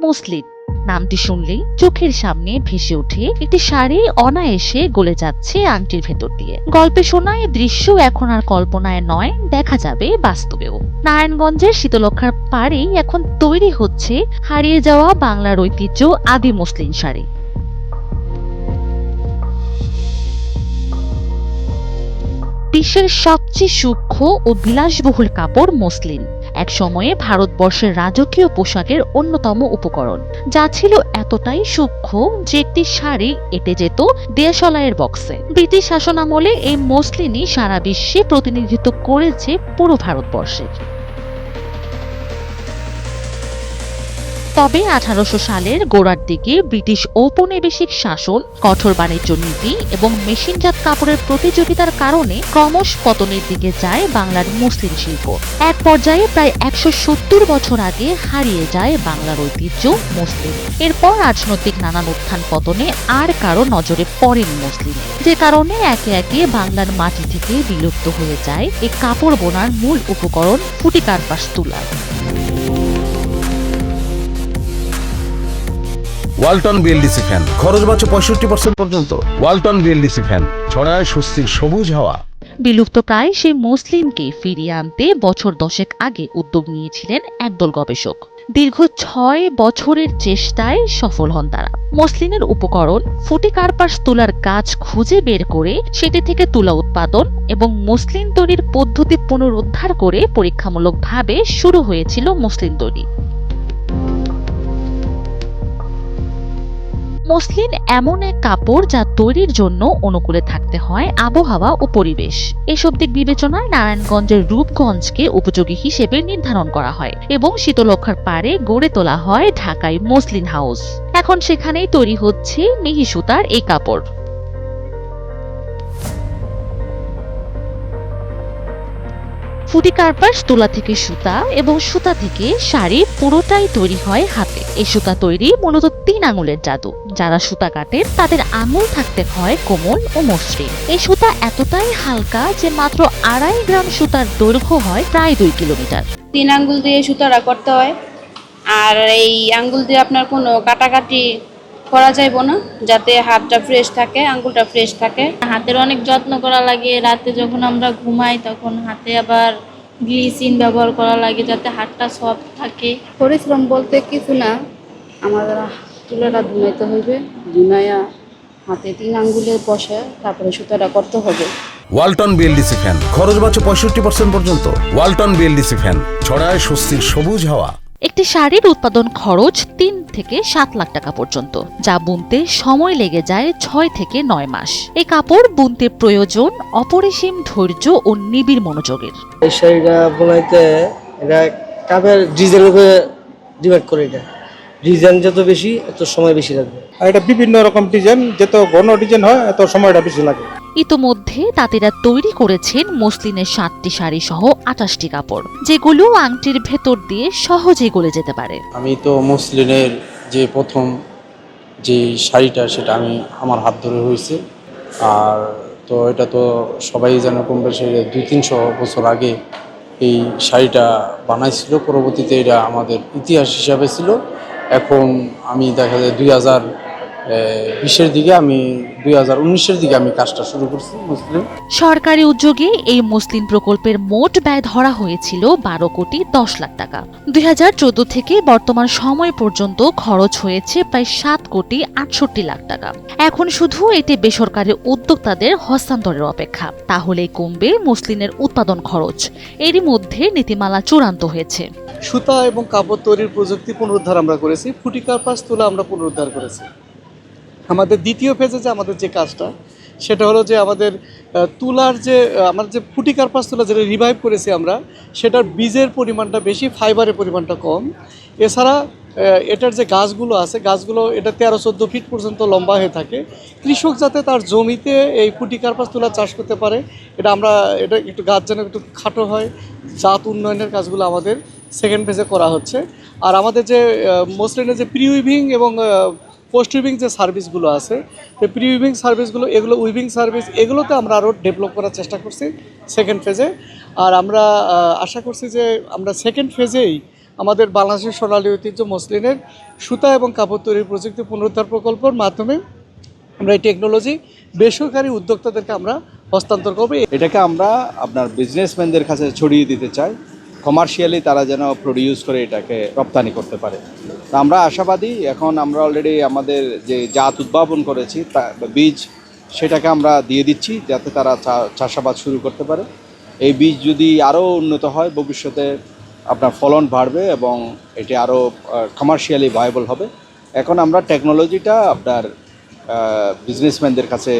Muslin নামটি শুনলেই চোখের সামনে ভেসে ওঠে একটি শাড়ি অনায়াসে গলে যাচ্ছে আংটির ভেতর দিয়ে। গল্পে শোনা দৃশ্য এখন আর কল্পনায় নয়, দেখা যাবে বাস্তবেও। নারায়ণগঞ্জের শীতলক্ষার পাড়েই এখন তৈরি হচ্ছে হারিয়ে যাওয়া বাংলার ঐতিহ্য আদি মুসলিম শাড়ি। বিশ্বের সবচেয়ে সূক্ষ্ম ও বিলাসবহুল কাপড় মসলিন এক সময়ে ভারতবর্ষের রাজকীয় পোশাকের অন্যতম উপকরণ। যা ছিল এতটাই সূক্ষ্ম যে একটি শাড়ি এটে যেত দেশলাইয়ের বক্সে। ব্রিটিশ শাসনামলে এই মসলিনই সারা বিশ্বে প্রতিনিধিত্ব করেছে পুরো ভারতবর্ষের তবে আঠারোশো সালের গোড়ার দিকে ব্রিটিশ ঔপনিবেশিক শাসন, কঠোর বাণিজ্য নীতি এবং মেশিনজাত কাপড়ের প্রতিযোগিতার কারণে ক্রমশ পতনের দিকে যায় বাংলার মুসলিম শিল্প। এক পর্যায়ে প্রায় একশো সত্তর বছর আগে হারিয়ে যায় বাংলার ঐতিহ্য মুসলিম। এরপর রাজনৈতিক নানান উত্থান পতনে আর কারও নজরে পড়েনি মুসলিম। যে কারণে একে একে বাংলার মাটি থেকে বিলুপ্ত হয়ে যায় এই কাপড় বোনার মূল উপকরণ ফুটি কার্পাস তুলা। ওয়ালটন বিএলডিসি ফ্যান খরচ বাঁচে পঁয়ষট্টি পার্সেন্ট পর্যন্ত। ওয়ালটন বিএলডিসি ফ্যান ছড়ায় স্বস্তির সবুজ হাওয়া। বিলুপ্ত প্রায় সেই মুসলিমকে ফিরিয়ে আনতে বছর দশেক আগে উদ্যোগ নিয়েছিলেন একদল গবেষক। দীর্ঘ ছয় বছরের চেষ্টায় সফল হন তারা। মসলিনের উপকরণ ফুটি কার্পাস তুলার গাছ খুঁজে বের করে সেটি থেকে তুলা উৎপাদন এবং মসলিন তৈরির পদ্ধতি পুনরুদ্ধার করে পরীক্ষামূলকভাবে শুরু হয়েছিল মসলিন তৈরি। মসলিন এমন এক কাপড় যা তৈরির জন্য অনুকূলে থাকতে হয় আবহাওয়া ও পরিবেশ। এসব দিক বিবেচনায় নারায়ণগঞ্জের রূপগঞ্জকে উপযোগী হিসেবে নির্ধারণ করা হয় এবং শীতলক্ষার পারে গড়ে তোলা হয় ঢাকায় মসলিন হাউস। এখন সেখানেই তৈরি হচ্ছে মিহি সুতার এই কাপড়। ফুটি কার্পাস, তুলা থেকে সুতা এবং সুতা থেকে শাড়ি পুরোটাই তৈরি হয় হাতে। এই সুতা তৈরি মূলত তিন আঙুলের জাদু। যারা সুতা কাটে, তাদের আঙুল থাকতে হয় কোমল ও মসৃণ। এই সুতা এতটাই হালকা যে মাত্র আড়াই গ্রাম সুতার দৈর্ঘ্য হয় প্রায় দুই কিলোমিটার। তিন আঙ্গুল দিয়ে সুতাটা করতে হয়। আর এই আঙ্গুল দিয়ে আপনার কোনো কাটাকাটি করা যাইব না যাতে হাতটা ফ্রেশ থাকে আঙ্গুলটা ফ্রেশ থাকে। হাতের অনেক যত্ন করা লাগে রাতে যখন আমরা ঘুমাই তখন হাতে আবার গ্লিসিন ব্যবহার করা লাগে যাতে হাতটা সফট থাকে। পরিশ্রম বলতে কিছু না আমাদের চুলাটা ধুনাইতে হইবে ধুনাইয়া হাতে তিন আঙ্গুলে বসে তারপরে সুতাটা করতে হবে। ওয়ালটন বিএলডিসি ফ্যান খরচ বাঁচে পঁয়ষট্টি পার্সেন্ট পর্যন্ত। ওয়ালটন বিএলডিসি ফ্যান ছড়ায় স্বস্তির সবুজ হাওয়া। একটি শাড়ির উৎপাদন খরচ তিন থেকে সাত লাখ টাকা পর্যন্ত যা বুনতে সময় লেগে যায় ছয় থেকে নয় মাস। এই কাপড় বুনতে প্রয়োজন অপরিসীম ধৈর্য ও নিবিড় মনোযোগের। এই শাড়িটা বোনাইতে এটা কাপের ডিজাইনের উপরে ডিপেন্ড করে এটা। ডিজাইন যত বেশি এত সময় বেশি লাগবে। আর এটা বিভিন্ন রকম ডিজাইন যত ঘন ডিজাইন হয় এত সময়টা বেশি লাগে। ইতোমধ্যে তাঁতিরা তৈরি করেছেন মসলিনের সাতটি শাড়ি সহ আটাশটি কাপড়, যেগুলো আংটির ভেতর দিয়ে সহজেই গলে যেতে পারে। আমি তো মুসলিনের যে প্রথম যে শাড়িটা, সেটা আমি আমার হাত ধরে হয়েছে। আর তো এটা তো সবাই যেন কম বেশি দুই তিনশো বছর আগে এই শাড়িটা বানাইছিল। পরবর্তীতে এটা আমাদের ইতিহাস হিসাবে ছিল। এখন আমি দেখা যায় দুই হাজার বিশের দিকে আমি দুই হাজার উনিশের দিকে আমি কাজটা শুরু করছি মুসলিম। সরকারি উদ্যোগে এই মুসলিম প্রকল্পের মোট ব্যয় ধরা হয়েছিল বারো কোটি দশ লাখ টাকা। দুই হাজার চোদ্দ থেকে বর্তমান সময় পর্যন্ত খরচ হয়েছে প্রায় সাত কোটি আটষট্টি লাখ টাকা। এখন শুধু এটি বেসরকারি উদ্যোক্তাদের হস্তান্তরের অপেক্ষা। তাহলেই কমবে মুসলিমের উৎপাদন খরচ। এরই মধ্যে নীতিমালা চূড়ান্ত হয়েছে। সুতা এবং কাপড় তৈরির প্রযুক্তি পুনরুদ্ধার আমরা করেছি ফুটি কার্পাস তুলা আমরা পুনরুদ্ধার করেছি। আমাদের দ্বিতীয় ফেজে যে আমাদের যে কাজটা, সেটা হলো যে আমাদের তুলার যে আমার যে ফুটি কার্পাস তুলা যেটা রিভাইভ করেছি আমরা, সেটার বীজের পরিমাণটা বেশি ফাইবারের পরিমাণটা কম। এছাড়া এটার যে গাছগুলো আছে, গাছগুলো এটা তেরো চোদ্দ ফিট পর্যন্ত লম্বা হয়ে থাকে। কৃষক যাতে তার জমিতে এই ফুটি কার্পাস তুলা চাষ করতে পারে, এটা আমরা, এটা একটু গাছ যেন একটু খাটো হয়, জাত উন্নয়নের কাজগুলো আমাদের সেকেন্ড ফেজে করা হচ্ছে। আর আমাদের যে মসলিনের যে প্রি উইভিং এবং পোস্ট উইভিং যে সার্ভিসগুলো আছে, এই প্রি উইভিং সার্ভিসগুলো এগুলো উইভিং সার্ভিস এগুলোতে আমরা আরও ডেভেলপ করার চেষ্টা করছি সেকেন্ড ফেজে আর আমরা আশা করছি যে আমরা সেকেন্ড ফেজেই আমাদের বাংলাদেশের সোনালী ঐতিহ্য মসলিনের সুতা এবং কাপড় তৈরির প্রযুক্তি পুনরুদ্ধার প্রকল্পের মাধ্যমে আমরা এই টেকনোলজি বেসরকারি উদ্যোক্তাদেরকে আমরা হস্তান্তর করব। এটাকে আমরা আপনার বিজনেসম্যানদের কাছে ছড়িয়ে দিতে চাই। কমার্শিয়ালি তারা যেন প্রডিউস করে এটাকে রপ্তানি করতে পারে। তা আমরা আশাবাদী, এখন আমরা অলরেডি আমাদের যে জাত উদ্ভাবন করেছি, তা বীজ সেটাকে আমরা দিয়ে দিচ্ছি যাতে তারা চাষাবাদ শুরু করতে পারে। এই বীজ যদি আরও উন্নত হয়, ভবিষ্যতে আপনার ফলন বাড়বে এবং এটি আরও কমার্শিয়ালি ভায়াবল হবে। এখন আমরা টেকনোলজিটা আপনার বিজনেসম্যানদের কাছে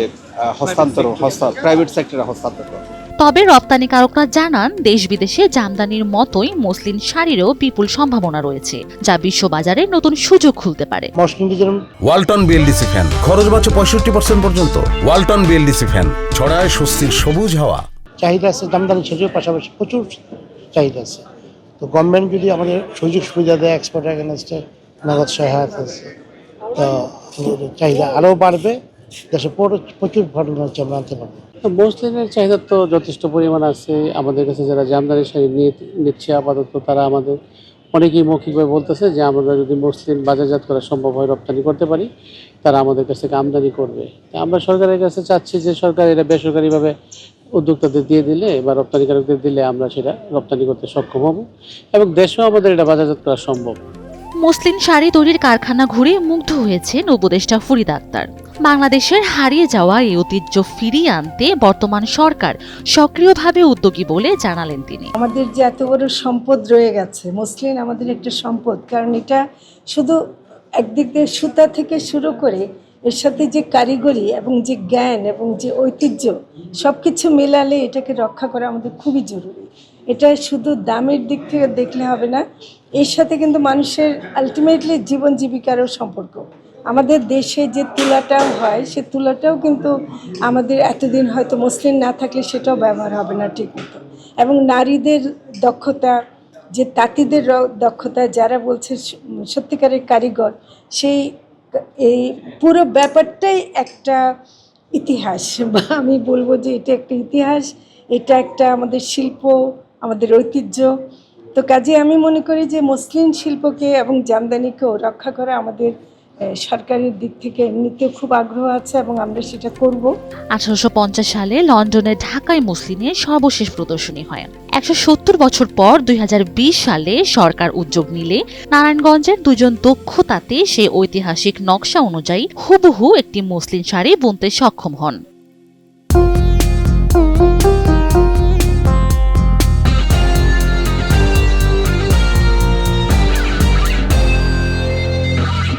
হস্তান্তর, হস্তা প্রাইভেট সেক্টরে হস্তান্তর করব। তবে রপ্তানিকারকরা জানান দেশ বিদেশে জামদানির মতোই মসলিন শাড়িরও বিপুল সম্ভাবনা রয়েছে যা বিশ্ববাজারে নতুন সুযোগ খুলতে পারে। Muslin Walton BLDC fan. খরচ বাঁচে পঁয়ষট্টি পার্সেন্ট পর্যন্ত। Walton BLDC fan. ছড়ায় স্বস্তির সবুজ হাওয়া। চাহিদা আছে জামদানি সেটিও পাশাপাশি প্রচুর চাহিদা আছে। তো গভর্নমেন্ট যদি আমাদের সুযোগ সুবিধা দেয় এক্সপোর্ট এগেনস্টে নগদ সহায়তা আছে। তো চাহিদা আরও বাড়বে। দেশে পুরো- প্রচুর ফলন হচ্ছে, আমরা আনতে পারব। মসলিনের চাহিদা তো যথেষ্ট পরিমাণ আছে। আমাদের কাছে যারা জামদানি শাড়ি নিয়ে নিচ্ছে আপাতত, তারা আমাদের অনেকেই মৌখিকভাবে বলতেছে যে, আমরা যদি মসলিন বাজারজাত করা সম্ভব হয়, রপ্তানি করতে পারি, তারা আমাদের কাছ থেকে আমদানি করবে। আমরা সরকারের কাছে চাচ্ছি যে, সরকার এটা বেসরকারিভাবে উদ্যোক্তাদের দিয়ে দিলে বা রপ্তানিকারকদের দিলে আমরা সেটা রপ্তানি করতে সক্ষম হব এবং দেশেও আমাদের এটা বাজারজাত করা সম্ভব। মসলিন শাড়ি তৈরির কারখানা ঘুরে মুগ্ধ হয়েছেন উপদেষ্টা ফরিদ আক্তার। বাংলাদেশের হারিয়ে যাওয়া এই ঐতিহ্য ফিরিয়ে আনতে বর্তমান সরকার সক্রিয়ভাবে উদ্যোগী বলে জানালেন তিনি। আমাদের যে এত বড় সম্পদ রয়ে গেছে, মসলিন আমাদের একটা সম্পদ, কারণ এটা শুধু একদিক দিয়ে সুতা থেকে শুরু করে এর সাথে যে কারিগরি এবং যে জ্ঞান এবং যে ঐতিহ্য সব কিছু মেলালে এটাকে রক্ষা করা আমাদের খুবই জরুরি। এটা শুধু দামের দিক থেকে দেখলে হবে না এর সাথে কিন্তু মানুষের আলটিমেটলি জীবন জীবিকারও সম্পর্ক। আমাদের দেশে যে তুলাটাও হয়, সে তুলাটাও কিন্তু আমাদের এতদিন হয়তো মুসলিম না থাকলে সেটাও ব্যবহার হবে না ঠিক মতো। এবং নারীদের দক্ষতা, যে তাঁতিদের দক্ষতা, যারা বলছে সত্যিকারের কারিগর, সেই এই পুরো ব্যাপারটাই একটা ইতিহাস। বা আমি বলব যে এটা একটা ইতিহাস, এটা একটা আমাদের শিল্প, আমাদের ঐতিহ্য। তো কাজে আমি মনে করি যে মুসলিম শিল্পকে এবং জামদানিকেও রক্ষা করা আমাদের সরকারের দিক থেকে এমনিতেও খুব আগ্রহ আছে এবং আমরা সেটা করব। আঠারোশো পঞ্চাশ সালে লন্ডনে ঢাকায় মুসলিমের সর্বশেষ প্রদর্শনী হয়। একশো সত্তর বছর পর দুই হাজার বিশ সালে সরকার উদ্যোগ নিলে নারায়ণগঞ্জের দুজন দক্ষ তাঁতি সেই ঐতিহাসিক নকশা অনুযায়ী হুবহু একটি মুসলিম শাড়ি বুনতে সক্ষম হন।